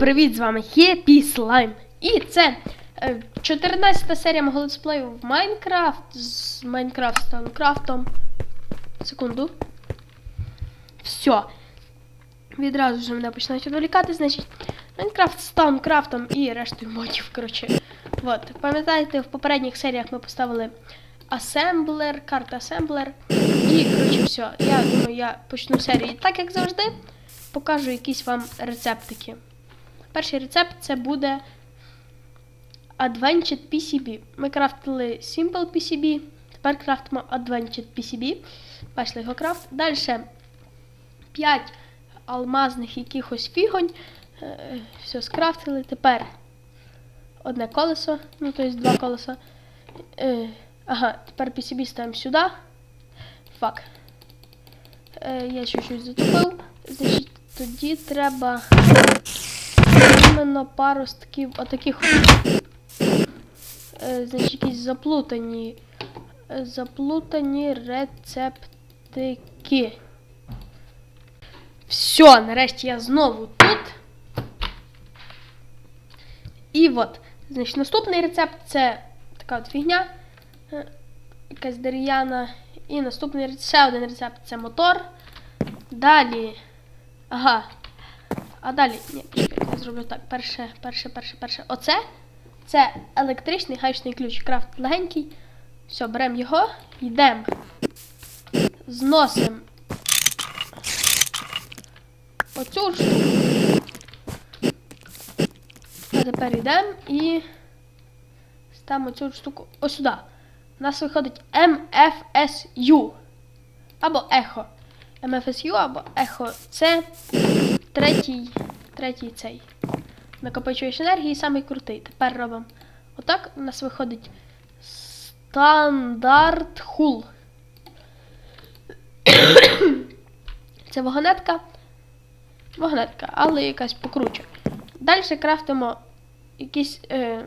привіт! З вами Хеппі Слайм. І це е, 14 серія мого летсплею в Майнкрафт з Майнкрафт з Таункрафтом. Секунду. Все. Відразу ж мене починають відволікати, значить. Майнкрафт з Таункрафтом і рештою модів, коротше. От. Пам'ятаєте, в попередніх серіях ми поставили асемблер, карта асемблер. І, коротше, все. Я думаю, я почну серію так, як завжди. Покажу якісь вам рецептики. Перший рецепт це буде Advanced PCB. Ми крафтили Simple PCB, тепер крафтимо Advanced PCB. Бачили його крафт. Далі 5 алмазних якихось фігонь. Е, Все скрафтили. Тепер одне колесо, ну тобто два колеса. Е, Ага, тепер PCB ставимо сюди. Фак. Е, Я чуть-чуть затупив. Значить, тоді треба іменно паростків отаких. Е, значить, якісь заплутані. Заплутані рецептики. Все, нарешті я знову тут. І от, значить, наступний рецепт це така от фігня. е, Якась дерев'яна. І наступний рецепт, ще один рецепт це мотор. Далі. Ага. А далі. Ні, я зроблю так. Перше, перше, перше, перше. Оце. Це електричний гаечний ключ. Крафт легенький. Все, беремо його, йдемо. Зносимо оцю штуку. А тепер йдемо і ставимо цю штуку ось сюди. У нас виходить MFSU. Або ехо. MFSU або ехо. Це третій, третій цей. Накопичуєш енергії, самий крутий. Тепер робимо. Отак у нас виходить стандарт хул. Це вагонетка. Вагонетка, але якась покруче. Далі крафтимо якийсь е,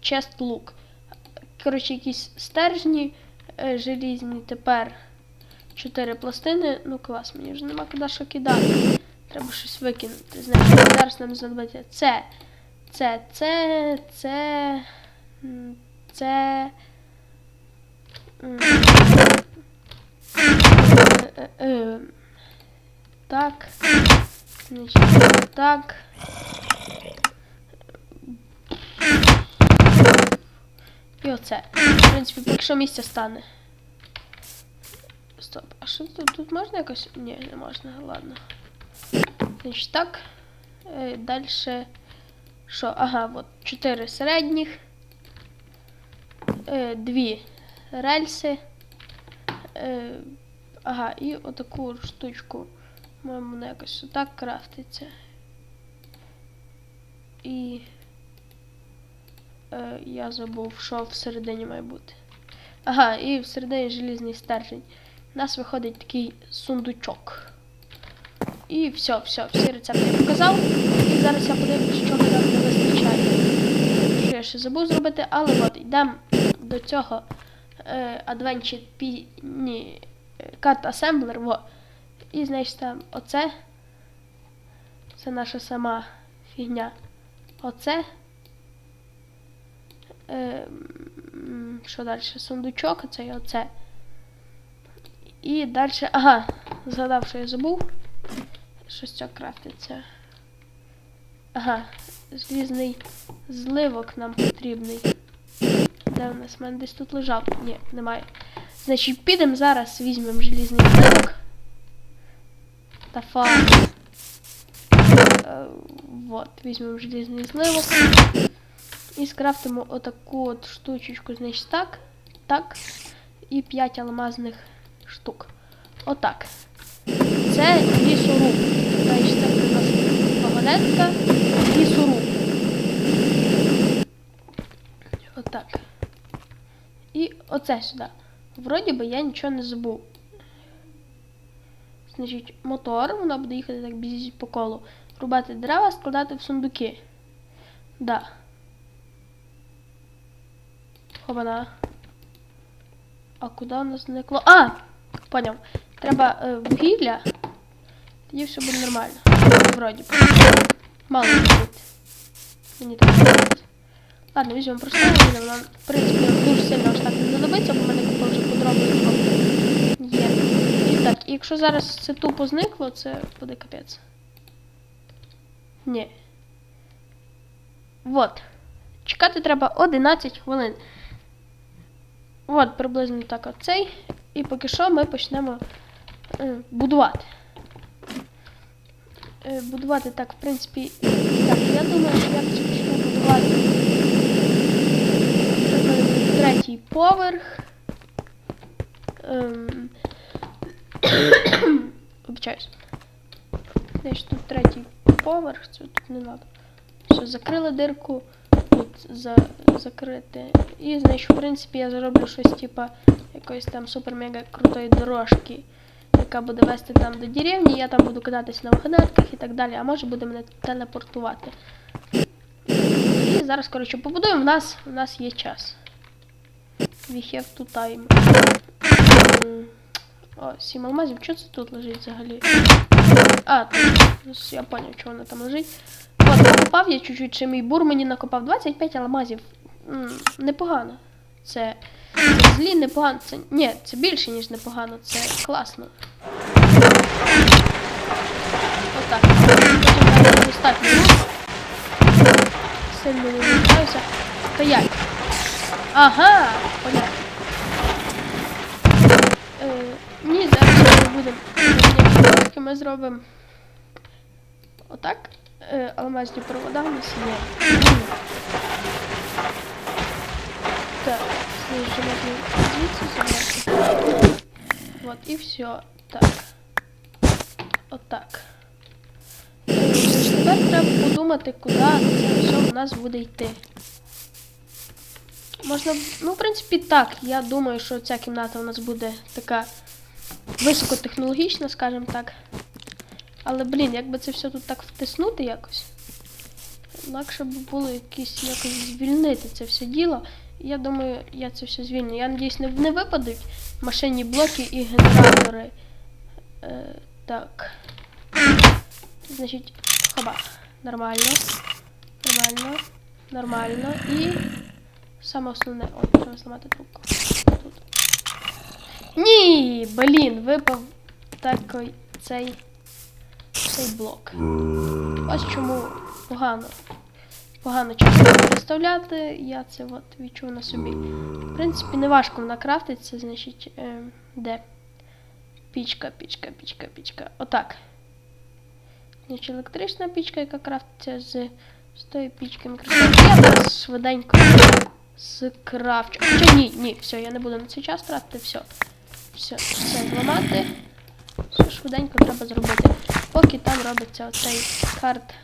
чест лук. Коротше, якісь стержні е, желізні. Тепер чотири пластини. Ну, клас, мені вже нема куди що кидати. Треба щось викинути. Значить, зараз нам знадобиться це, це, це, це, це. е, е, е, Так. Значить, так. І оце. В принципі, поки що місця стане. Стоп. А що тут? Тут можна якось? Ні, не можна, ладно. Значить так. Е, Далі. Що? Ага, от. Чотири середніх. Е, Дві рельси. Е, Ага, і отаку штучку. Маємо вона якось отак крафтиться. І. Е, я забув, що всередині має бути. Ага, і всередині желізний стержень. У нас виходить такий сундучок. І все, все, всі рецепти я показав. І зараз я подивлюсь, чого нам не вистачає. Що я ще забув зробити, але от йдемо до цього е, Adventure P... Ні, карт Assembler, во. І значить там оце. Це наша сама фігня. Оце. Е, що далі? Сундучок, оце і оце. І далі. Ага, згадав, що я забув. Щось це крафтиться. Ага, злізний зливок нам потрібний. Де у нас? У мене десь тут лежав? Ні, немає. Значить, підемо зараз, візьмемо желізний зливок. Та фа. Е, вот, візьмемо желізний зливок. І скрафтимо отаку от штучечку, значить так, так. І 5 алмазних штук. Отак. Це лісоруб. Значить, це у нас вагонетка, лісоруб. Отак. І оце сюди. Вроді би я нічого не забув. Значить, мотор, вона буде їхати так бізіть по колу. Рубати дерева, складати в сундуки. Да. Хобана. А куди у нас зникло? А! Поняв. Треба е, вугілля. Тоді все буде нормально. Вроді. б. Мало бути. Мені так подобається. Ладно, візьмемо просто. Нам, в принципі, дуже сильно так не знадобиться, бо в мене купа вже подробно є. І так, і якщо зараз це тупо зникло, це буде капець. Ні. Вот. Чекати треба 11 хвилин. От, приблизно так оцей. І поки що ми почнемо е, будувати. Е, будувати так, в принципі. Так, я думаю, що я почну будувати третій поверх. Ем... Обичаюсь. Значить, тут третій поверх, це тут не треба. Все, закрили дирку, тут за, закрити. І, значить, в принципі, я зроблю щось типа якоїсь там супер-мега крутої дорожки, яка буде вести там до деревні, я там буду кататись на вагонетках і так далі, а може буде мене телепортувати. І зараз, коротше, побудуємо, в нас, у нас є час. We have to time. О, сім алмазів, що це тут лежить взагалі? А, тут, я поняв, чого воно там лежить. От, накопав я чуть-чуть, ще мій бур мені накопав 25 алмазів. М, непогано. Це, це злі непогано. Це, ні, це більше, ніж непогано, це класно. Отак. Потім достатньо. Сильно не вмішаюся. Стоять. Ага, понятно. Е, ні, зараз ми будемо. Ми зробимо отак. Е, алмазні провода у нас є. Так, звідси забрати. Вот, і все. Так. Отак. Е, Тепер треба подумати, куди це все у нас буде йти. Можна, ну, в принципі, так. Я думаю, що ця кімната у нас буде така високотехнологічна, скажімо так. Але, блін, якби це все тут так втиснути якось. Легше б було якісь якось звільнити це все діло. Я думаю, я це все звільню. Я надіюсь, не, не випадуть машинні блоки і генератори. Е, так. Значить, хоба. Нормально. Нормально. Нормально. І саме основне. О, треба зламати трубку. Тут. Ні! Блін, випав такий цей, цей блок. Ось чому погано. Погано чесно представляти, я це от відчув на собі. В принципі, не важко вона крафтиться, значить, е, де? Пічка, пічка, пічка, пічка. Отак. Значить, електрична пічка, яка крафтиться з, з тої пічки мікросхеми. Я швиденько скрафчу. Хоча ні, ні, все, я не буду на цей час тратити, все. Все, все зламати. Все швиденько треба зробити. Поки там робиться оцей карт.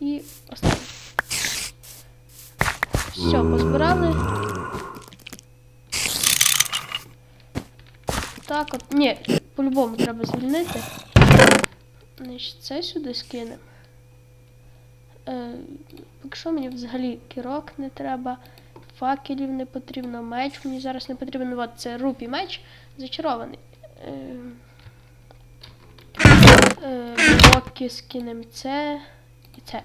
І останній. Все, позбирали. Так от. Ні, по-любому треба звільнити. Значить, це сюди скинемо. Е, якщо мені взагалі кірок не треба, факелів не потрібно, меч мені зараз не потрібен. От це рупі меч зачарований. Е, блоки скинемо це і це.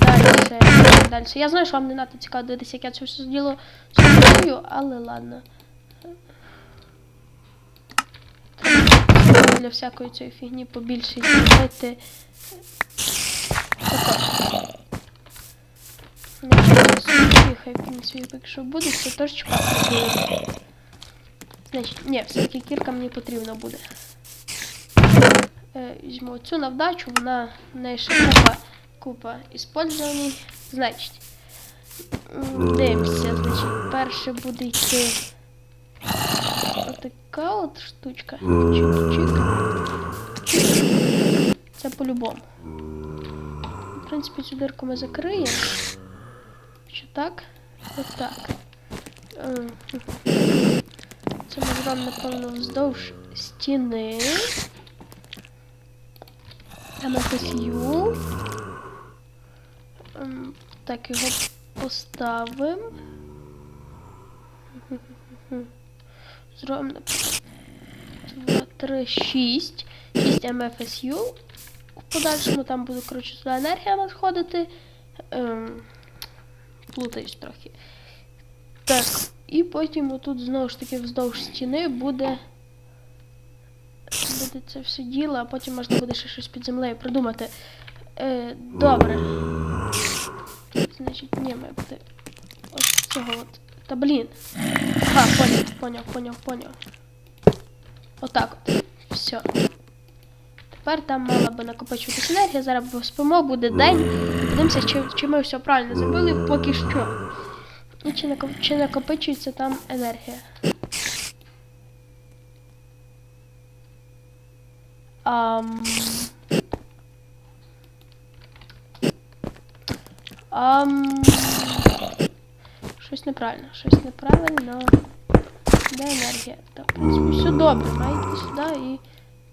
Далі, далі. Я знаю, що вам не надто цікаво дивитися, як я це все діло собою, але ладно. Треба для всякої цієї фігні побільше зробити. Хай він свій якщо буде, це теж чекати. Значить, ні, все-таки кірка мені потрібна буде. Е, візьму цю на вдачу, вона ще купа, купа іспользований. Значить, дивимося, значить, перше буде йти отака от штучка. Це по-любому. В принципі, цю дирку ми закриємо. Що так? Отак. Е, Це ми зробимо, напевно, вздовж стіни. Там якось ю. Ем, Так, його поставимо. Зробимо, наприклад, два, три, шість. Шість МФСЮ. В подальшому там буде, коротше, сюди енергія надходити. Ем, плутаюсь трохи. Так, і потім отут знову ж таки вздовж стіни буде. Буде це все діло, а потім можна буде ще щось під землею придумати. Е, добре. Значить, ні, має бути. Ось цього от. Та блін. Ага, поняв, поняв, поняв, поняв. Отак от. Все. Тепер там мала би накопичуватись енергія, зараз спимо, буде день. Подивимося, чи, чи ми все правильно зробили поки що. І чи, накоп, чи накопичується там енергія. Ам... Ам... Щось неправильно, щось неправильно. Де енергія? Так, все добре. Має йти сюди і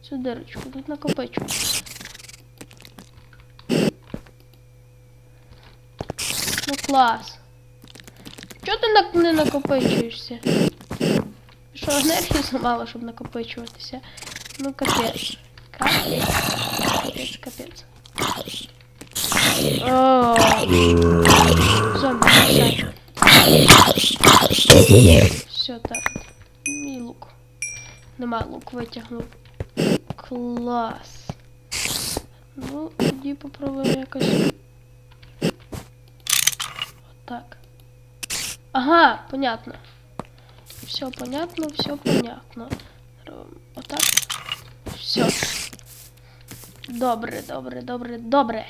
цю дирочку. Тут накопичується. Ну клас. Чого ти не накопичуєшся? Що енергії замало, щоб накопичуватися? Ну капець. Капець. О, зомбі, все. Так. Мій лук. Нема лук витягнув. Клас. Ну, тоді попробуємо якось. Отак. Ага, понятно. Все понятно, все понятно. Отак. Все. Добре, добре, добре, добре.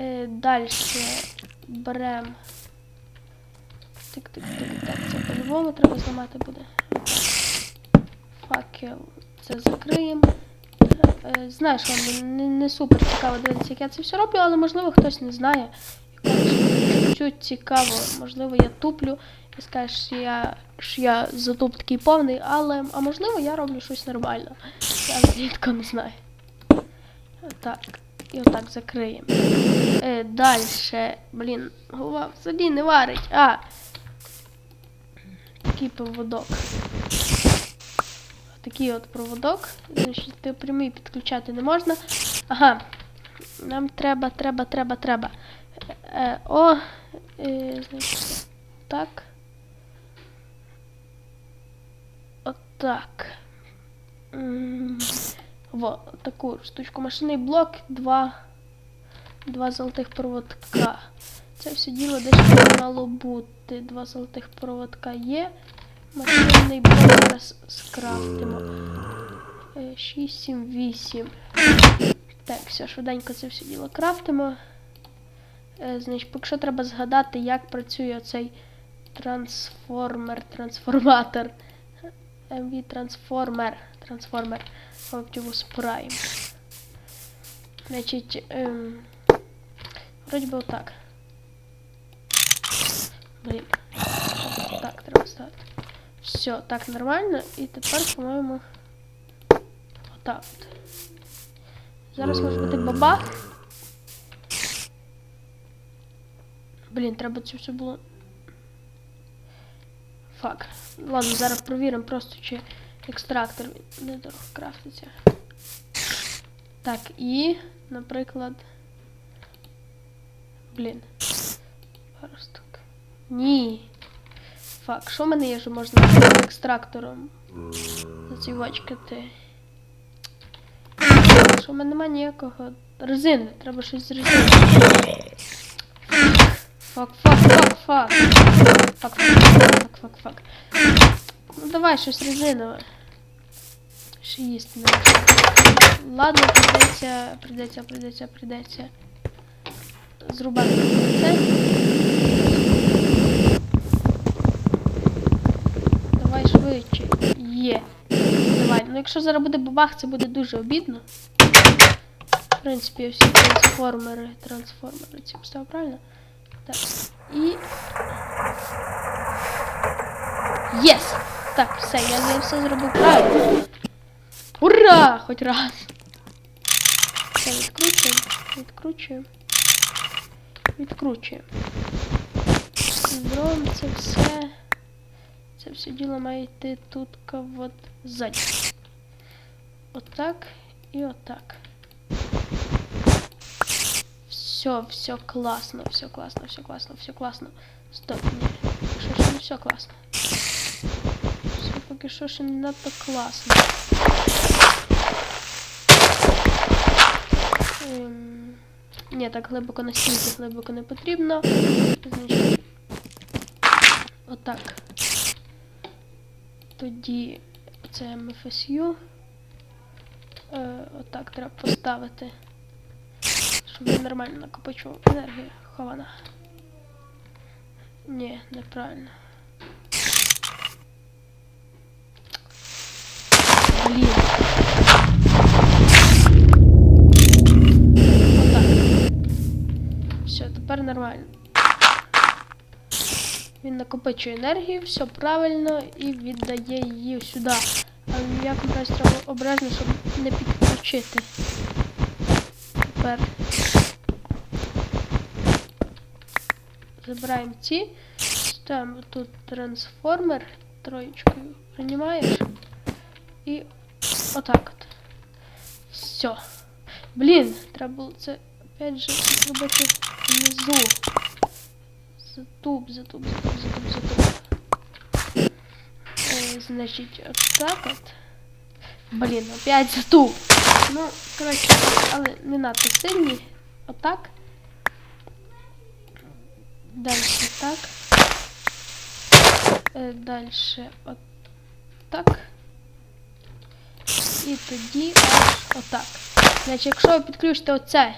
Е, далі беремо. Тик-тик-тик. Так, це по-любому треба зламати буде. Факел. Це закриємо. Е, знаю, вам не, не супер цікаво дивитися, як я це все роблю, але можливо хтось не знає. І комусь чуть-чуть цікаво, можливо, я туплю скажеш, що я, що я затуп такий повний, але а можливо я роблю щось нормально. Я рідко не знаю. Так. І отак закриємо. Е, далі. Блін, голова взагалі не варить. А. Такий проводок. Такий от проводок. Значить, ти прямий підключати не можна. Ага. Нам треба, треба, треба, треба. Е, о, е, значить, так. Отак. М, Во, таку штучку. Машинний блок, два, два золотих проводка. Це все діло десь мало бути. Два золотих проводка є. Машинний блок зараз скрафтимо. 6, 7, 8. Так, все, швиденько це все діло крафтимо. Е, значить, поки що треба згадати, як працює цей трансформер, трансформатор. MV трансформер. Трансформер. Optimus Prime. Значить, ем, вроді би отак. Блін. Так, треба ставити. Все, так нормально. І тепер, по-моєму, отак от. Зараз може бути бабах. Блін, треба це все було. Фак. Ладно, зараз провіримо просто, чи екстрактор не дорого крафтиться. Так, і, наприклад. Блін. Зараз так. Ні. Фак, що в мене є, що можна екстрактором зацівочкати? Що в мене немає ніякого резини, треба щось з резини. Фак, фак, фак, фак. Фак, фак, фак, фак. Ну давай щось резинове. Ще їсти не. Ладно, придеться, придеться, придеться, придеться. Зрубати це. Давай швидше. Є. Давай. Ну якщо зараз буде бабах, це буде дуже обідно. В принципі, всі трансформери, трансформери ці поставив правильно? Так. І. Єс! Так, все, я, я все зробив правильно. Ура! Хоч раз. Все, відкручуємо. Відкручуємо. Відкручуємо. Зробимо це все. Це все діло має йти тут от ззаді. Отак і отак. Все, все класно, все класно, все класно, все класно. Стоп, ні. Що ж не все класно. Все поки що ще не надто класно. Ем, Ні, так глибоко настільки глибоко не потрібно. Отак. Тоді це MFSU. Е, отак треба поставити. Щоб він нормально накопичував енергію. Хована. Ні, неправильно. Блін. Все, тепер нормально. Він накопичує енергію, все правильно і віддає її сюди. Але ніякому разі треба обережно, щоб не підключити. Тепер забираємо ці, ставимо тут трансформер троєчкою, приймаєш і отак от. Все. Блін, треба було це опять же зробити внизу. Затуп, затуп, затуп, затуп, затуп. Е, значить, отак от. Блін, опять затуп. Ну, коротше, але не надто сильні. Отак. Дальше так. Е, дальше отак. І тоді аж отак. Значить, якщо ви підключите оце.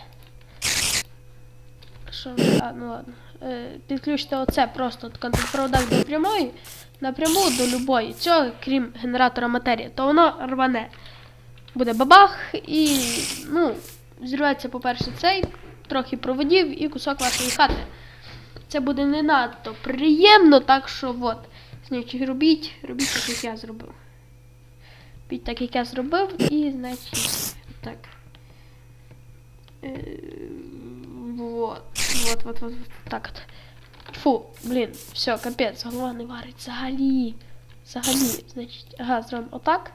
Що? А, ну ладно. Е, підключите оце просто от контрпроводок до прямої, напряму до любої. Цього, крім генератора матерії, то воно рване. Буде бабах і, ну, зірветься, по-перше, цей, трохи проводів і кусок вашої хати. Це буде не надто приємно, так що от. Значить, робіть, робіть так, як я зробив. Робіть так, як я зробив, і, значить, так. Е, Вот, вот, вот, вот, так от. Фу, блін, все, капець, голова не варить. Взагалі. Взагалі. Значить, ага, зробимо отак.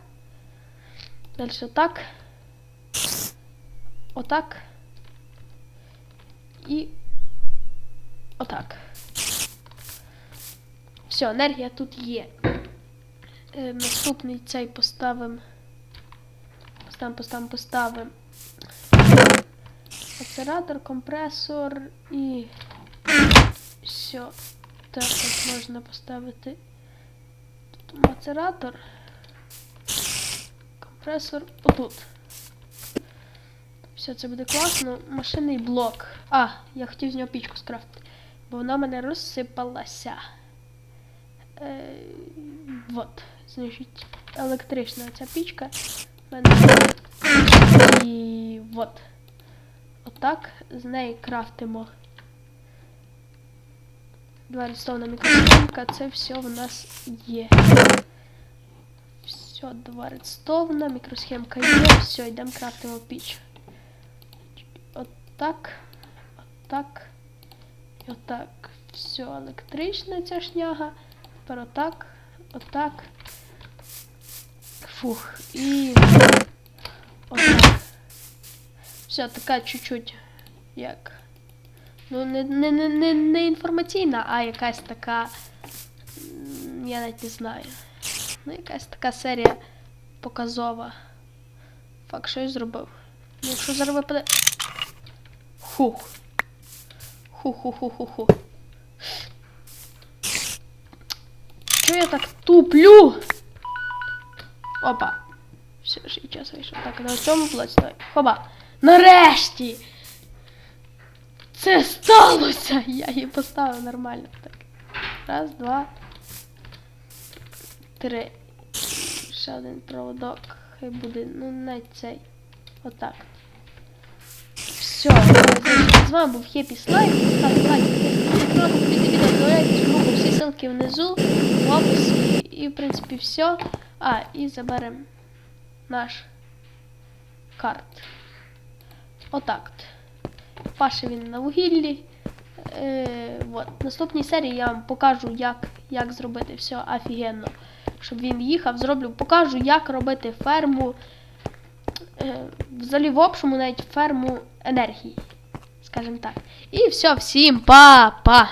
Далі отак. Отак. І отак. Все, енергія тут є. Е, наступний цей поставимо. Поставимо, поставимо, поставимо. Оператор, компресор і все. Так от можна поставити тут мацератор. Компресор отут. Все, це буде класно. Машинний блок. А, я хотів з нього пічку скрафтити, бо вона в мене розсипалася. Е, вот. Значить, електрична ця пічка. В мене і вот. Отак з неї крафтимо. Два редстоуна мікросхемка, це все в нас є. Все, два редстоуна, мікросхемка є, все, йдемо крафтимо піч. Отак, отак, отак. Все, електрична ця шняга. Тепер отак, отак. Фух, і отак. Все, така чуть-чуть як. Ну, не, не, не, не, інформаційна, а якась така. Я навіть не знаю. Ну, якась така серія показова. Фак, що я зробив. Ну, якщо зараз випаде. Хух. Ху-ху-ху-ху-ху. Чого я так туплю? Опа. Все, ще час вийшов. Так, на цьому давай. Хоба. Нарешті! Це сталося! Я її поставив нормально. Так. Раз, два. Три. Ще один проводок. Хай буде, ну, навіть цей. Отак. Все, з вами був Хеппі Слайд. Ставте лайк, підписуйтесь на відео, групу, всі ссылки внизу, в описі. І, в принципі, все. А, і заберемо наш карт. Отак. от. Паше він на вугіллі. Е, от. В наступній серії я вам покажу, як, як зробити все офігенно. Щоб він їхав, зроблю, покажу, як робити ферму. Е, взагалі, в общому, навіть ферму енергії. Скажімо так. І все, всім па-па!